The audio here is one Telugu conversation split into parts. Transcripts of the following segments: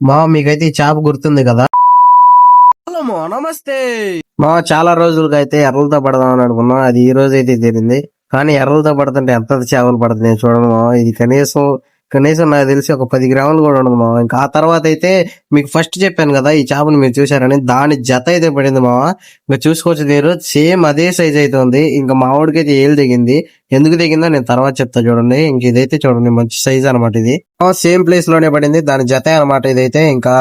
మా మీకైతే ఈ చేప గుర్తుంది కదా? హలో నమస్తే. మా చాలా రోజులుగా అయితే ఎర్రలతో పడదాం అని అనుకున్నాం. అది ఈ రోజు అయితే తీరింది కానీ ఎర్రలతో పడుతుంటే ఎంత చేపలు పడుతున్నాయి చూడండి మా. ఇది కనీసం కనీసం నాకు తెలిసి ఒక పది గ్రాములు కూడా ఉండదు మావా. ఇంకా ఆ తర్వాత అయితే మీకు ఫస్ట్ చెప్పాను కదా ఈ చేపను మీరు చూసారని దాని జత అయితే పడింది మావా. ఇంకా చూసుకోవచ్చు మీరు సేమ్ అదే సైజ్ అయితే ఉంది. ఇంకా మావాడికి అయితే ఏళ్ళు దిగింది ఎందుకు దిగిందో నేను తర్వాత చెప్తా చూడండి. ఇంక ఇదైతే చూడండి మంచి సైజ్ అనమాట ఇది. సేమ్ ప్లేస్లోనే పడింది. దాని జత అనమాట ఇదైతే. ఇంకా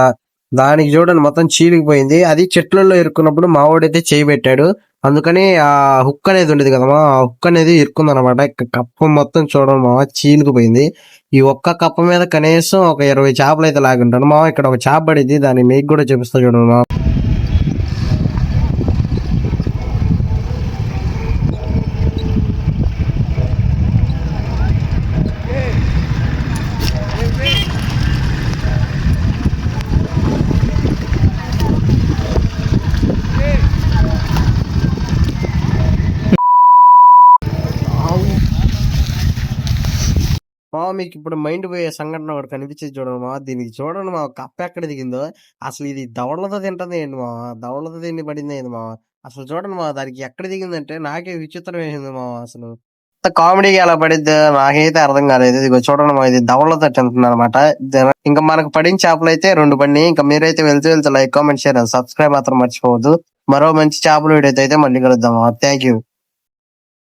దానికి చూడండి మొత్తం చీలికిపోయింది అది చెట్లలో ఇరుక్కున్నప్పుడు మా అయితే చేయి పెట్టాడు. అందుకని ఆ హుక్ అనేది ఉండేది కదమ్మా ఆ హుక్ అనేది ఇరుక్కుంది అనమాట కప్ప మొత్తం చూడండి మా చీలికిపోయింది ఈ ఒక్క కప్ప మీద కనీసం ఒక ఇరవై చేపలు అయితే లాగుంటాను మా ఇక్కడ ఒక చేప పడింది. దాన్ని మీకు కూడా చూపిస్తా చూడండి మా. మా మీకు ఇప్పుడు మైండ్ పోయే సంఘటన ఒకటి కనిపించేది చూడండి మా దీనికి చూడండి మా కప్ప ఎక్కడ దిగిందో. అసలు ఇది దవడలతో తింటుంది ఏంటి మా దవడలతో తిండి పడింది ఏంటి మా అసలు చూడండి మా దానికి ఎక్కడ దిగిందంటే నాకే విచిత్రం వేసింది మా అసలు. కామెడీగా ఎలా పడిద్ది నాకైతే అర్థం కాలేదు. ఇదిగో చూడండి మా ఇది దవడలతో తింటుంది అనమాట ఇంకా మనకు పడిన చేపలు అయితే రెండు పడినాయి. ఇంకా మీరైతే వెళ్తూ వెళ్తూ లైక్ కామెంట్ షేర్ సబ్స్క్రైబ్ మాత్రం మర్చిపోవద్దు. మరో మంచి చేపల వీడియో అయితే మళ్ళీ కలుద్దాం థ్యాంక్ యూ.